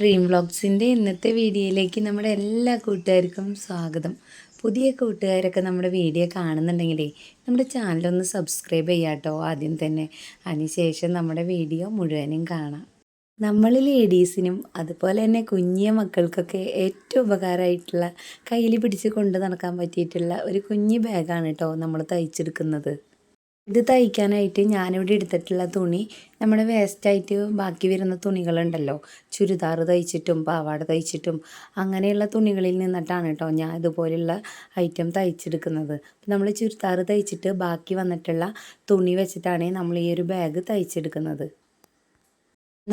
Dream വ്ളോഗ്സിന്റെ ഇന്നത്തെ വീഡിയോയിലേക്ക് നമ്മുടെ എല്ലാ കൂട്ടുകാർക്കും സ്വാഗതം. പുതിയ കൂട്ടുകാരൊക്കെ നമ്മുടെ വീഡിയോ കാണുന്നുണ്ടെങ്കിലേ നമ്മുടെ ചാനലൊന്ന് സബ്സ്ക്രൈബ് ചെയ്യാട്ടോ ആദ്യം തന്നെ. അതിനുശേഷം നമ്മുടെ വീഡിയോ മുഴുവനും കാണാം. നമ്മൾ ലേഡീസിനും അതുപോലെ തന്നെ കുഞ്ഞിയ മക്കൾക്കൊക്കെ ഏറ്റവും ഉപകാരമായിട്ടുള്ള കയ്യിൽ പിടിച്ച് കൊണ്ട് നടക്കാൻ പറ്റിയിട്ടുള്ള ഒരു കുഞ്ഞു ബാഗാണ് കേട്ടോ നമ്മൾ തയ്ച്ചെടുക്കുന്നത്. ഇത് തയ്ക്കാനായിട്ട് ഞാനിവിടെ എടുത്തിട്ടുള്ള തുണി നമ്മുടെ വേസ്റ്റായിട്ട് ബാക്കി വരുന്ന തുണികളുണ്ടല്ലോ. ചുരിദാർ തയ്ച്ചിട്ടും പാവാട തയ്ച്ചിട്ടും അങ്ങനെയുള്ള തുണികളിൽ നിന്നിട്ടാണ് കേട്ടോ ഞാൻ ഇതുപോലെയുള്ള ഐറ്റം തയ്ച്ചെടുക്കുന്നത്. നമ്മൾ ചുരിദാർ തയ്ച്ചിട്ട് ബാക്കി വന്നിട്ടുള്ള തുണി വെച്ചിട്ടാണ് നമ്മൾ ഈ ഒരു ബാഗ് തയ്ച്ചെടുക്കുന്നത്.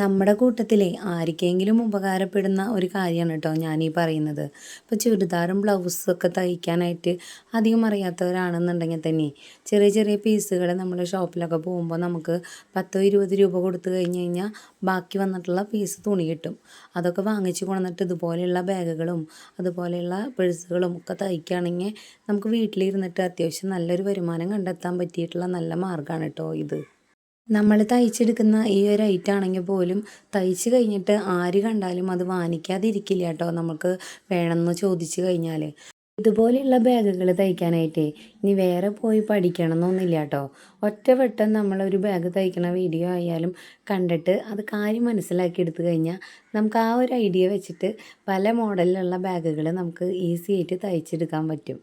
നമ്മുടെ കൂട്ടത്തിലെ ആർക്കെങ്കിലും ഉപകാരപ്പെടുന്ന ഒരു കാര്യമാണ് കേട്ടോ ഞാനീ പറയുന്നത്. ഇപ്പോൾ ചുരിദാറും ബ്ലൗസും ഒക്കെ തയ്ക്കാനായിട്ട് അധികം അറിയാത്തവരാണെന്നുണ്ടെങ്കിൽ തന്നെ ചെറിയ ചെറിയ പീസുകൾ നമ്മൾ ഷോപ്പിലൊക്കെ പോകുമ്പോൾ നമുക്ക് പത്തോ ഇരുപത് രൂപ കൊടുത്തു കഴിഞ്ഞ് കഴിഞ്ഞാൽ ബാക്കി വന്നിട്ടുള്ള പീസ് തുണി കിട്ടും. അതൊക്കെ വാങ്ങിച്ചു കൊണ്ടുവന്നിട്ട് ഇതുപോലെയുള്ള ബാഗുകളും അതുപോലെയുള്ള പേഴ്സുകളും ഒക്കെ തയ്ക്കുകയാണെങ്കിൽ നമുക്ക് വീട്ടിലിരുന്നിട്ട് അത്യാവശ്യം നല്ലൊരു വരുമാനം കണ്ടെത്താൻ പറ്റിയിട്ടുള്ള നല്ല മാർഗമാണ് കേട്ടോ ഇത്. നമ്മൾ തയ്ച്ചെടുക്കുന്ന ഈ ഒരു ഐറ്റം ആണെങ്കിൽ പോലും തയ്ച്ച് കഴിഞ്ഞിട്ട് ആര് കണ്ടാലും അത് വാങ്ങിക്കാതിരിക്കില്ല കേട്ടോ നമുക്ക് വേണമെന്ന് ചോദിച്ചു കഴിഞ്ഞാൽ ഇതുപോലെയുള്ള ബാഗുകൾ തയ്ക്കാനായിട്ടേ ഇനി വേറെ പോയി പഠിക്കണം എന്നൊന്നുമില്ല കേട്ടോ ഒറ്റവട്ടം നമ്മളൊരു ബാഗ് തയ്ക്കണ വീഡിയോ ആയാലും കണ്ടിട്ട് അത് കാര്യം മനസ്സിലാക്കി എടുത്തു കഴിഞ്ഞാൽ നമുക്ക് ആ ഒരു ഐഡിയ വെച്ചിട്ട് പല മോഡലിലുള്ള ബാഗുകൾ നമുക്ക് ഈസി ആയിട്ട് തയ്ച്ചെടുക്കാൻ പറ്റും.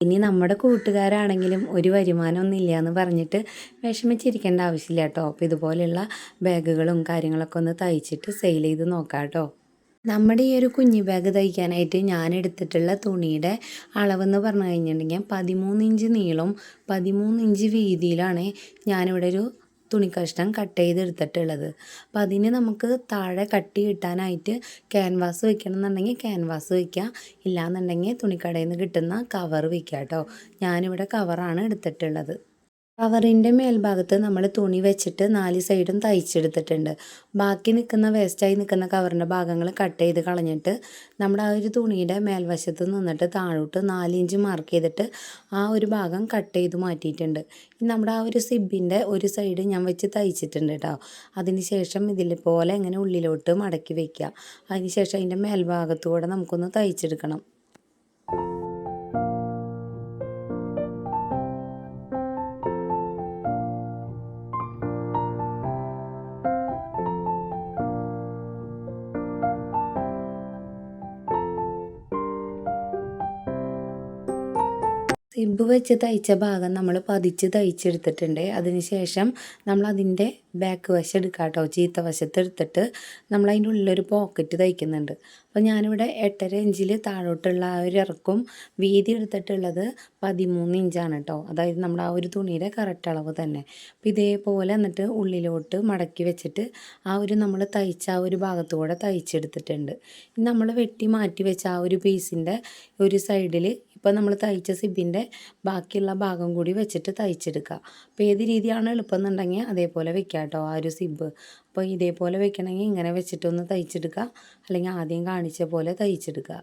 ഇനി നമ്മുടെ കൂട്ടുകാരാണെങ്കിലും ഒരു വരുമാനമൊന്നും ഇല്ല എന്ന് പറഞ്ഞിട്ട് വിഷമിച്ചിരിക്കേണ്ട ആവശ്യമില്ല കേട്ടോ. അപ്പോൾ ഇതുപോലെയുള്ള ബാഗുകളും കാര്യങ്ങളൊക്കെ ഒന്ന് തയ്ച്ചിട്ട് സെയിൽ ചെയ്ത് നോക്കാം കേട്ടോ. നമ്മുടെ ഈ ഒരു കുഞ്ഞു ബാഗ് തയ്ക്കാനായിട്ട് ഞാൻ എടുത്തിട്ടുള്ള തുണിയുടെ അളവെന്ന് പറഞ്ഞു കഴിഞ്ഞിട്ടുണ്ടെങ്കിൽ പതിമൂന്ന് ഇഞ്ച് നീളം പതിമൂന്ന് ഇഞ്ച് വീതിയിലാണ് ഞാനിവിടെ ഒരു തുണി കഷ്ണം കട്ട് ചെയ്തെടുത്തിട്ടുള്ളത്. അപ്പോൾ അതിന് നമുക്ക് താഴെ കട്ടി കിട്ടാനായിട്ട് ക്യാൻവാസ് വെക്കണം എന്നുണ്ടെങ്കിൽ ക്യാൻവാസ് വയ്ക്കുക ഇല്ലാന്നുണ്ടെങ്കിൽ തുണിക്കടയിൽ നിന്ന് കിട്ടുന്ന കവർ വയ്ക്കുക കേട്ടോ ഞാനിവിടെ കവറാണ് എടുത്തിട്ടുള്ളത്. കവറിന്റെ മേൽഭാഗത്ത് നമ്മൾ തുണി വെച്ചിട്ട് നാല് സൈഡും തയ്ച്ചെടുത്തിട്ടുണ്ട്. ബാക്കി നിൽക്കുന്ന വേസ്റ്റായി നിൽക്കുന്ന കവറിന്റെ ഭാഗങ്ങൾ കട്ട് ചെയ്ത് കളഞ്ഞിട്ട് നമ്മുടെ ആ ഒരു തുണിയുടെ മേൽവശത്ത് നിന്നിട്ട് താഴോട്ട് നാല് ഇഞ്ച് മാർക്ക് ചെയ്തിട്ട് ആ ഒരു ഭാഗം കട്ട് ചെയ്ത് മാറ്റിയിട്ടുണ്ട്. നമ്മുടെ ആ ഒരു സിബിന്റെ ഒരു സൈഡ് ഞാൻ വെച്ച് തയ്ച്ചിട്ടുണ്ട് കേട്ടോ അതിന് ശേഷം ഇതിൽ പോലെ ഇങ്ങനെ ഉള്ളിലോട്ട് മടക്കി വയ്ക്കുക അതിന് ശേഷം അതിന്റെ മേൽഭാഗത്തൂടെ നമുക്കൊന്ന് തയ്ച്ചെടുക്കണം. സിബ് വെച്ച് തയ്ച്ച ഭാഗം നമ്മൾ പതിച്ച് തയ്ച്ചെടുത്തിട്ടുണ്ട്. അതിനുശേഷം നമ്മൾ അതിന്റെ ബാക്ക് വശം എടുക്കുക കേട്ടോ ചീത്ത വശത്ത് എടുത്തിട്ട് നമ്മൾ അതിന്റെ ഉള്ളിലൊരു പോക്കറ്റ് തയ്ക്കുന്നുണ്ട്. അപ്പോൾ ഞാനിവിടെ എട്ടര ഇഞ്ചിൽ താഴോട്ടുള്ള ആ ഒരു ഇറക്കും വീതി എടുത്തിട്ടുള്ളത് പതിമൂന്ന് ഇഞ്ചാണ് കേട്ടോ. അതായത് നമ്മൾ ആ ഒരു തുണിയുടെ കറക്റ്റ് അളവ് തന്നെ. അപ്പോൾ ഇതേപോലെ എന്നിട്ട് ഉള്ളിലോട്ട് മടക്കി വെച്ചിട്ട് ആ ഒരു നമ്മൾ തയ്ച്ച ആ ഒരു ഭാഗത്തുകൂടെ തയ്ച്ചെടുത്തിട്ടുണ്ട്. നമ്മൾ വെട്ടി മാറ്റി വെച്ച ആ ഒരു പീസിന്റെ ഒരു സൈഡിൽ ഇപ്പോൾ നമ്മൾ തയ്ച്ച സിബിന്റെ ബാക്കിയുള്ള ഭാഗം കൂടി വെച്ചിട്ട് തയ്ച്ചെടുക്കുക. അപ്പോൾ ഏത് രീതിയാണ് എളുപ്പം എന്നുണ്ടെങ്കിൽ അതേപോലെ വെക്കുക കേട്ടോ ആ ഒരു സിബ്. അപ്പോൾ ഇതേപോലെ വെക്കണമെങ്കിൽ ഇങ്ങനെ വെച്ചിട്ടൊന്ന് തയ്ച്ചെടുക്കുക. അല്ലെങ്കിൽ ആദ്യം കാണിച്ച പോലെ തയ്ച്ചെടുക്കുക.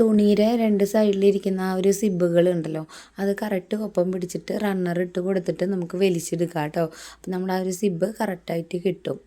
തുണിയുടെ രണ്ട് സൈഡിലിരിക്കുന്ന ആ ഒരു സിബുകൾ ഉണ്ടല്ലോ അത് കറക്റ്റ് ഒപ്പം പിടിച്ചിട്ട് റണ്ണർ ഇട്ട് കൊടുത്തിട്ട് നമുക്ക് വലിച്ചെടുക്കാം കേട്ടോ അപ്പം നമ്മുടെ ആ ഒരു സിബ് കറക്റ്റായിട്ട് കിട്ടും.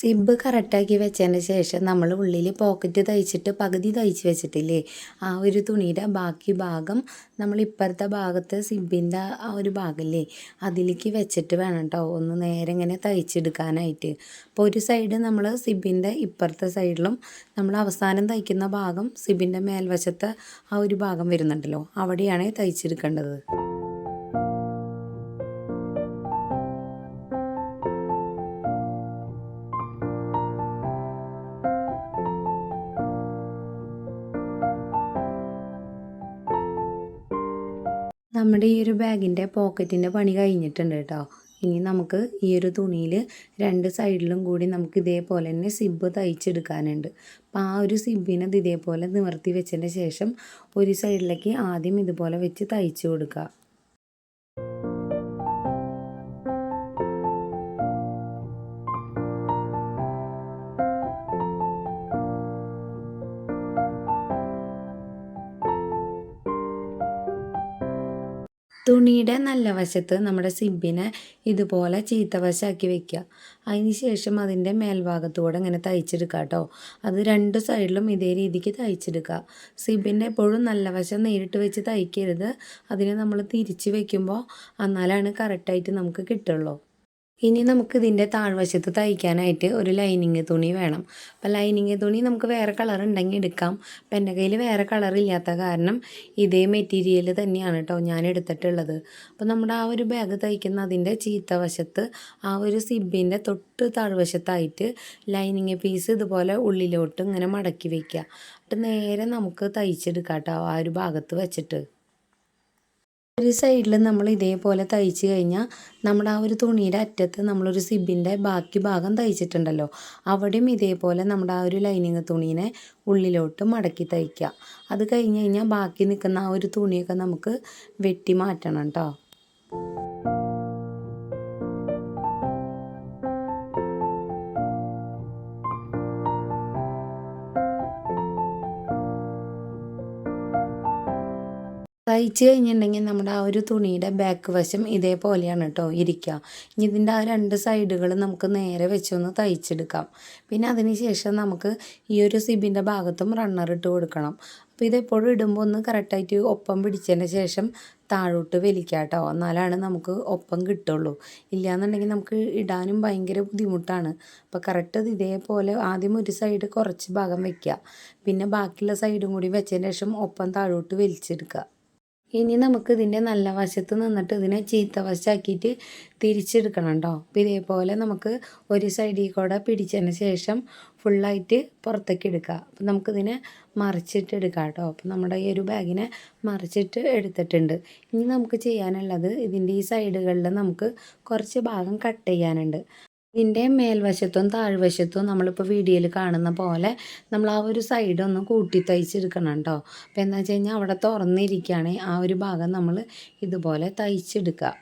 സിബ് കറക്റ്റാക്കി വെച്ചതിന് ശേഷം നമ്മൾ ഉള്ളിൽ പോക്കറ്റ് തയ്ച്ചിട്ട് പകുതി തയ്ച്ച് വെച്ചിട്ടില്ലേ? ആ ഒരു തുണിയുടെ ബാക്കി ഭാഗം നമ്മൾ ഇപ്പുറത്തെ ഭാഗത്ത് സിബിന്റെ ആ ഒരു ഭാഗമില്ലേ അതിലേക്ക് വെച്ചിട്ട് വേണം കേട്ടോ ഒന്ന് നേരെ ഇങ്ങനെ തയ്ച്ചെടുക്കാനായിട്ട്. അപ്പോൾ ഒരു സൈഡ് നമ്മൾ സിബിന്റെ ഇപ്പുറത്തെ സൈഡിലും നമ്മൾ അവസാനം തയ്ക്കുന്ന ഭാഗം സിബിന്റെ മേൽവശത്തെ ആ ഒരു ഭാഗം വരുന്നുണ്ടല്ലോ? അവിടെയാണ് തയ്ച്ചെടുക്കേണ്ടത്. നമ്മുടെ ഈ ഒരു ബാഗിന്റെ പോക്കറ്റിന്റെ പണി കഴിഞ്ഞിട്ടുണ്ട് കേട്ടോ. ഇനി നമുക്ക് ഈ ഒരു തുണിയിൽ രണ്ട് സൈഡിലും കൂടി നമുക്ക് ഇതേപോലെ തന്നെ സിബ് തയ്ച്ചെടുക്കാനുണ്ട്. അപ്പോൾ ആ ഒരു സിബിനെ ഇതേപോലെ നിവർത്തി വെച്ചതിന് ശേഷം ഒരു സൈഡിലേക്ക് ആദ്യം ഇതുപോലെ വെച്ച് തയ്ച്ചു കൊടുക്കുക. തുണിയുടെ നല്ല വശത്ത് നമ്മുടെ സിബിനെ ഇതുപോലെ ചീത്ത വശമാക്കി വെക്കുക. അതിന് ശേഷം അതിന്റെ മേൽഭാഗത്തൂടെ ഇങ്ങനെ തയ്ച്ചെടുക്കുക കേട്ടോ. അത് രണ്ട് സൈഡിലും ഇതേ രീതിക്ക് തയ്ച്ചെടുക്കുക. സിബിന്റെ എപ്പോഴും നല്ല വശം നേരിട്ട് വെച്ച് തയ്ക്കരുത്. അതിനെ നമ്മൾ തിരിച്ച് വെക്കുമ്പോൾ എന്നാലാണ് കറക്റ്റായിട്ട് നമുക്ക് കിട്ടുള്ളൂ. ഇനി നമുക്ക് ഇതിന്റെ താഴ്വശത്ത് തയ്ക്കാനായിട്ട് ഒരു ലൈനിങ് തുണി വേണം. അപ്പോൾ ലൈനിങ് തുണി നമുക്ക് വേറെ കളർ ഉണ്ടെങ്കിൽ എടുക്കാം. അപ്പം എന്റെ കയ്യിൽ വേറെ കളർ ഇല്ലാത്ത കാരണം ഇതേ മെറ്റീരിയൽ തന്നെയാണ് കേട്ടോ ഞാൻ എടുത്തിട്ടുള്ളത്. അപ്പോൾ നമ്മുടെ ആ ഒരു ബാഗ് തയ്ക്കുന്ന അതിന്റെ ചീത്ത ആ ഒരു സിബിന്റെ തൊട്ട് താഴ്വശത്തായിട്ട് ലൈനിങ് പീസ് ഇതുപോലെ ഉള്ളിലോട്ട് ഇങ്ങനെ മടക്കി വയ്ക്കുക എന്നിട്ട് നേരെ നമുക്ക് തയ്ച്ചെടുക്കാം കേട്ടോ ആ ഒരു ഭാഗത്ത് വെച്ചിട്ട്. ഒരു സൈഡിൽ നമ്മൾ ഇതേപോലെ തയ്ച്ച് കഴിഞ്ഞാൽ നമ്മുടെ ആ ഒരു തുണിയുടെ അറ്റത്ത് നമ്മളൊരു സിബിന്റെ ബാക്കി ഭാഗം തയ്ച്ചിട്ടുണ്ടല്ലോ. അവിടെയും ഇതേപോലെ നമ്മുടെ ആ ഒരു ലൈനിങ് തുണീനെ ഉള്ളിലോട്ട് മടക്കി തയ്ക്കുക അത് കഴിഞ്ഞ് കഴിഞ്ഞാൽ ബാക്കി നിൽക്കുന്ന ആ ഒരു തുണിയൊക്കെ നമുക്ക് വെട്ടി മാറ്റണം കേട്ടോ തയ്ച്ച് കഴിഞ്ഞിട്ടുണ്ടെങ്കിൽ നമ്മുടെ ആ ഒരു തുണിയുടെ ബാക്ക് വശം ഇതേപോലെയാണ് കേട്ടോ ഇരിക്കുക ഇനി ഇതിന്റെ ആ രണ്ട് സൈഡുകൾ നമുക്ക് നേരെ വെച്ചൊന്ന് തയ്ച്ചെടുക്കാം. പിന്നെ അതിന് ശേഷം നമുക്ക് ഈ ഒരു സിബിന്റെ ഭാഗത്തും റണ്ണർ ഇട്ട് കൊടുക്കണം. അപ്പോൾ ഇതെപ്പോഴും ഇടുമ്പോൾ ഒന്ന് കറക്റ്റായിട്ട് ഒപ്പം പിടിച്ചതിന് ശേഷം താഴോട്ട് വലിക്കുക കേട്ടോ എന്നാലാണ് നമുക്ക് ഒപ്പം കിട്ടുള്ളൂ. ഇല്ലയെന്നുണ്ടെങ്കിൽ നമുക്ക് ഇടാനും ഭയങ്കര ബുദ്ധിമുട്ടാണ്. അപ്പോൾ കറക്റ്റ് ഇതേപോലെ ആദ്യം ഒരു സൈഡ് കുറച്ച് ഭാഗം വയ്ക്കുക പിന്നെ ബാക്കിയുള്ള സൈഡും കൂടി വെച്ചതിന് ശേഷം ഒപ്പം താഴോട്ട് വലിച്ചെടുക്കുക ഇനി നമുക്ക് ഇതിന്റെ നല്ല വശത്ത് നിന്നിട്ട് ഇതിനെ ചീത്ത വശമാക്കിയിട്ട് തിരിച്ചെടുക്കണം കേട്ടോ അപ്പോൾ ഇതേപോലെ നമുക്ക് ഒരു സൈഡിൽ കൂടെ പിടിച്ചതിന് ശേഷം ഫുള്ളായിട്ട് പുറത്തേക്ക് എടുക്കുക. അപ്പോൾ നമുക്കിതിനെ മറിച്ചിട്ട് എടുക്കാം കേട്ടോ അപ്പോൾ നമ്മുടെ ഈ ഒരു ബാഗിനെ മറിച്ചിട്ട് എടുത്തിട്ടുണ്ട്. ഇനി നമുക്ക് ചെയ്യാനുള്ളത് ഇതിന്റെ ഈ സൈഡുകളിൽ നമുക്ക് കുറച്ച് ഭാഗം കട്ട് ചെയ്യാനുണ്ട്. ഇതിന്റെ മേൽവശത്തും താഴ്വശത്തും നമ്മളിപ്പോൾ വീഡിയോയിൽ കാണുന്ന പോലെ നമ്മൾ ആ ഒരു സൈഡ് ഒന്ന് കൂട്ടി തയ്ച്ചെടുക്കണം കേട്ടോ അപ്പോൾ എന്താ വെച്ച് കഴിഞ്ഞാൽ അവിടെ തുറന്നിരിക്കുകയാണെങ്കിൽ ആ ഒരു ഭാഗം നമ്മൾ ഇതുപോലെ തയ്ച്ചെടുക്കുക.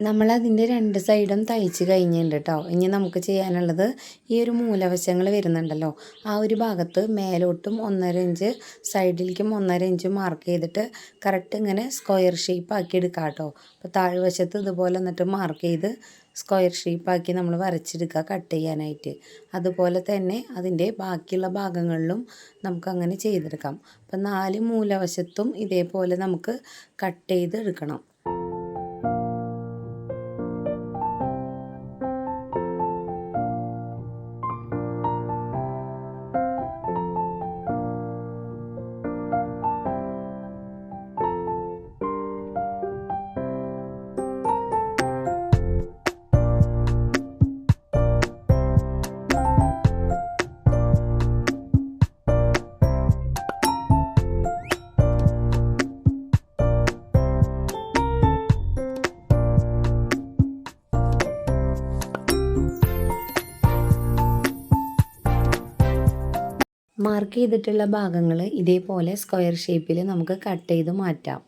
നമ്മളതിന്റെ രണ്ട് സൈഡും തയ്ച്ച് കഴിഞ്ഞിട്ടുണ്ട് കേട്ടോ ഇനി നമുക്ക് ചെയ്യാനുള്ളത് ഈ ഒരു മൂലവശങ്ങൾ വരുന്നുണ്ടല്ലോ. ആ ഒരു ഭാഗത്ത് മേലോട്ടും ഒന്നര ഇഞ്ച് സൈഡിലേക്കും ഒന്നര ഇഞ്ച് മാർക്ക് ചെയ്തിട്ട് കറക്റ്റ് ഇങ്ങനെ സ്ക്വയർ ഷേപ്പ് ആക്കി എടുക്കാം കേട്ടോ അപ്പോൾ താഴ്വശത്ത് ഇതുപോലെ എന്നിട്ട് മാർക്ക് ചെയ്ത് സ്ക്വയർ ഷേപ്പാക്കി നമ്മൾ വരച്ചെടുക്കുക കട്ട് ചെയ്യാനായിട്ട്. അതുപോലെ തന്നെ അതിന്റെ ബാക്കിയുള്ള ഭാഗങ്ങളിലും നമുക്കങ്ങനെ ചെയ്തെടുക്കാം. അപ്പം നാല് മൂലവശത്തും ഇതേപോലെ നമുക്ക് കട്ട് ചെയ്ത് എടുക്കണം മാർക്ക് ചെയ്തിട്ടുള്ള ഭാഗങ്ങൾ ഇതേപോലെ സ്ക്വയർ ഷേപ്പിൽ നമുക്ക് കട്ട് ചെയ്ത് മാറ്റാം.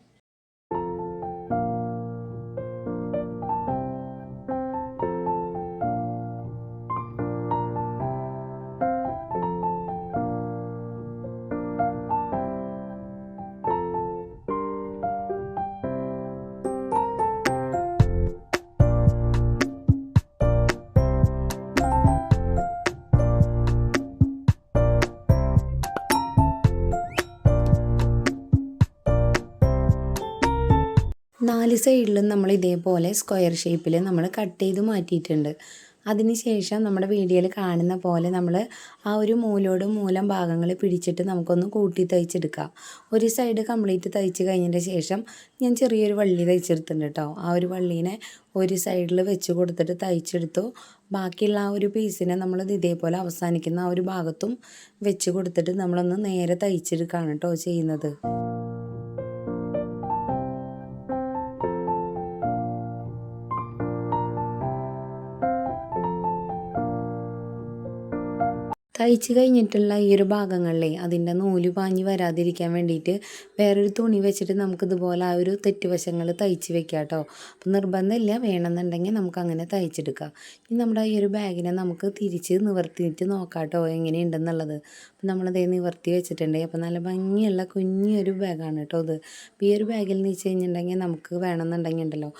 സൈഡിലും നമ്മൾ ഇതേപോലെ സ്ക്വയർ ഷേപ്പിൽ നമ്മൾ കട്ട് ചെയ്ത് മാറ്റിയിട്ടുണ്ട്. അതിനുശേഷം നമ്മുടെ വീഡിയോയിൽ കാണുന്ന പോലെ നമ്മൾ ആ ഒരു മൂലോട് മൂലം ഭാഗങ്ങൾ പിടിച്ചിട്ട് നമുക്കൊന്ന് കൂട്ടി തയ്ച്ചെടുക്കാം. ഒരു സൈഡ് കംപ്ലീറ്റ് തയ്ച്ച് കഴിഞ്ഞതിന്റെ ശേഷം ഞാൻ ചെറിയൊരു വള്ളി തയ്ച്ചെടുത്തിട്ടുണ്ട് കേട്ടോ. ആ ഒരു വള്ളീനെ ഒരു സൈഡിൽ വെച്ച് കൊടുത്തിട്ട് തയ്ച്ചെടുത്തു. ബാക്കിയുള്ള ആ ഒരു പീസിനെ നമ്മൾ ഇതേപോലെ അവസാനിക്കുന്ന ആ ഒരു ഭാഗത്തും വെച്ച് കൊടുത്തിട്ട് നമ്മളൊന്ന് നേരെ തയ്ച്ചെടുക്കുകയാണ് കേട്ടോ ചെയ്യുന്നത്. തയ്ച്ച് കഴിഞ്ഞിട്ടുള്ള ഈ ഒരു ഭാഗങ്ങളിലെ അതിന്റെ നൂൽ പാഞ്ഞ് വരാതിരിക്കാൻ വേണ്ടിയിട്ട് വേറൊരു തുണി വെച്ചിട്ട് നമുക്കിതുപോലെ ആ ഒരു തെറ്റുവശങ്ങൾ തയ്ച്ച് വെക്കാം കേട്ടോ. അപ്പം നിർബന്ധമില്ല. വേണമെന്നുണ്ടെങ്കിൽ നമുക്ക് അങ്ങനെ തയ്ച്ചെടുക്കാം. ഇനി നമ്മുടെ ഈ ഒരു ബാഗിനെ നമുക്ക് തിരിച്ച് നിവർത്തിയിട്ട് നോക്കാം കേട്ടോ. എങ്ങനെയുണ്ടെന്നുള്ളത്. അപ്പം നമ്മളതേ നിവർത്തി വെച്ചിട്ടുണ്ട്. അപ്പം നല്ല ഭംഗിയുള്ള കുഞ്ഞൊരു ബാഗാണ് കേട്ടോ ഇത്. അപ്പം ഈ ഒരു ബാഗിൽ എന്ന് വെച്ച് കഴിഞ്ഞിട്ടുണ്ടെങ്കിൽ നമുക്ക് വേണമെന്നുണ്ടെങ്കിൽ ഉണ്ടല്ലോ.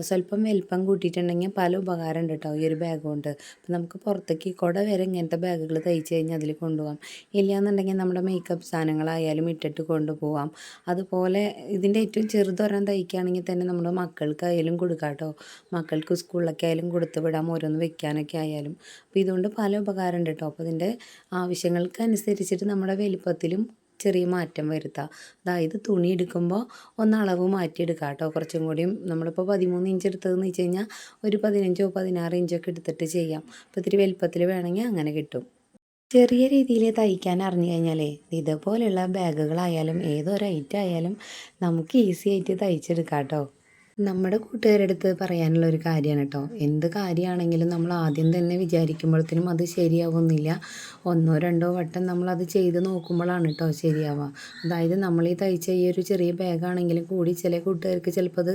സ്വല്പം വലിപ്പം കൂട്ടിയിട്ടുണ്ടെങ്കിൽ പല ഉപകാരം ഉണ്ട് കേട്ടോ ഈ ഒരു ബാഗ് കൊണ്ട്. അപ്പം നമുക്ക് പുറത്തേക്ക് കുട വരെ ഇങ്ങനത്തെ ബാഗുകൾ തയ്ച്ച് കഴിഞ്ഞാൽ അതിൽ കൊണ്ടുപോകാം. ഇല്ലയെന്നുണ്ടെങ്കിൽ നമ്മുടെ മേക്കപ്പ് സാധനങ്ങളായാലും ഇട്ടിട്ട് കൊണ്ടുപോകാം അതുപോലെ ഇതിന്റെ ഏറ്റവും ചെറുതൊരെണ്ണം തയ്ക്കുകയാണെങ്കിൽ തന്നെ നമ്മുടെ മക്കൾക്കായാലും കൊടുക്കാം കേട്ടോ. മക്കൾക്ക് സ്കൂളിലൊക്കെ ആയാലും കൊടുത്ത് വിടാം ഓരോന്ന് വെക്കാനൊക്കെ ആയാലും. അപ്പോൾ ഇതുകൊണ്ട് പല ഉപകാരം ഉണ്ട് കേട്ടോ. അപ്പോൾ ഇതിന്റെ ആവശ്യങ്ങൾക്ക് അനുസരിച്ചിട്ട് നമ്മുടെ വലിപ്പത്തിലും ചെറിയ മാറ്റം വരുത്താം. അതായത് തുണി എടുക്കുമ്പോൾ ഒന്ന് അളവ് മാറ്റിയെടുക്കാം കേട്ടോ. കുറച്ചും കൂടിയും നമ്മളിപ്പോൾ പതിമൂന്ന് ഇഞ്ച് എടുത്തതെന്ന് വെച്ച് കഴിഞ്ഞാൽ ഒരു പതിനഞ്ചോ പതിനാറ് ഇഞ്ചൊക്കെ എടുത്തിട്ട് ചെയ്യാം. അപ്പോൾ ഇത്തിരി വലിപ്പത്തിൽ വേണമെങ്കിൽ അങ്ങനെ കിട്ടും. ചെറിയ രീതിയിൽ തയ്ക്കാൻ അറിഞ്ഞു കഴിഞ്ഞാലേ ഇതുപോലെയുള്ള ബാഗുകളായാലും ഏതൊരു ഐറ്റം ആയാലും നമുക്ക് ഈസി ആയിട്ട് തയ്ച്ചെടുക്കാം കേട്ടോ. നമ്മുടെ കൂട്ടുകാരുടെ അടുത്ത് പറയാനുള്ള ഒരു കാര്യമാണ് കേട്ടോ. എന്ത് കാര്യമാണെങ്കിലും നമ്മൾ ആദ്യം തന്നെ വിചാരിക്കുമ്പോഴത്തേനും അത് ശരിയാവുന്നില്ല. ഒന്നോ രണ്ടോ വട്ടം നമ്മളത് ചെയ്ത് നോക്കുമ്പോഴാണ് കേട്ടോ ശരിയാവുക. അതായത് നമ്മൾ ഈ തയ്ച്ച ഈ ഒരു ചെറിയ ബാഗാണെങ്കിലും കൂടി ചില കൂട്ടുകാർക്ക് ചിലപ്പോൾ അത്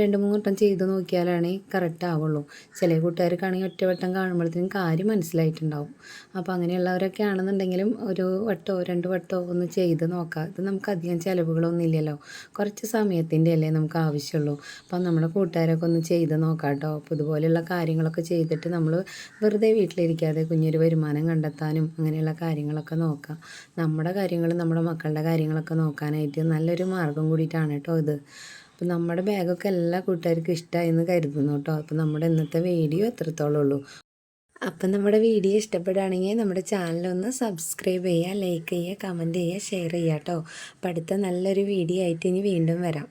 രണ്ട് മൂന്ന് വട്ടം ചെയ്ത് നോക്കിയാലാണ് കറക്റ്റ് ആവുള്ളൂ. ചില കൂട്ടുകാർക്കാണെങ്കിൽ ഒറ്റ വട്ടം കാണുമ്പോഴത്തേനും കാര്യം മനസ്സിലായിട്ടുണ്ടാവും. അപ്പോൾ അങ്ങനെയുള്ളവരൊക്കെ ആണെന്നുണ്ടെങ്കിലും ഒരു വട്ടോ രണ്ട് വട്ടോ ഒന്ന് ചെയ്ത് നോക്കാം. ഇത് നമുക്ക് അധികം ചിലവുകളൊന്നും ഇല്ലല്ലോ. കുറച്ച് സമയത്തിന്റെ അല്ലേ നമുക്ക് ആവശ്യമുള്ളൂ. അപ്പം നമ്മുടെ കൂട്ടുകാരൊക്കെ ഒന്ന് ചെയ്ത് നോക്കാം കേട്ടോ അപ്പോൾ ഇതുപോലെയുള്ള കാര്യങ്ങളൊക്കെ ചെയ്തിട്ട് നമ്മൾ വെറുതെ വീട്ടിലിരിക്കാതെ കുഞ്ഞൊരു വരുമാനം കണ്ടെത്താനും അങ്ങനെയുള്ള കാര്യങ്ങളൊക്കെ നോക്കാം. നമ്മുടെ കാര്യങ്ങളും നമ്മുടെ മക്കളുടെ കാര്യങ്ങളൊക്കെ നോക്കാനായിട്ട് നല്ലൊരു മാർഗം കൂടിയിട്ടാണ് കേട്ടോ ഇത്. അപ്പോൾ നമ്മുടെ ബാഗൊക്കെ എല്ലാ കൂട്ടുകാർക്കും ഇഷ്ടമായി എന്ന് കരുതുന്നു കേട്ടോ. അപ്പോൾ നമ്മുടെ ഇന്നത്തെ വീഡിയോ എത്രത്തോളം ഉള്ളൂ അപ്പം നമ്മുടെ വീഡിയോ ഇഷ്ടപ്പെടുകയാണെങ്കിൽ നമ്മുടെ ചാനലൊന്ന് സബ്സ്ക്രൈബ് ചെയ്യുക ലൈക്ക് ചെയ്യുക കമന്റ് ചെയ്യുക ഷെയർ ചെയ്യുക കേട്ടോ. അപ്പം അടുത്ത നല്ലൊരു വീഡിയോ ആയിട്ട് ഇനി വീണ്ടും വരാം.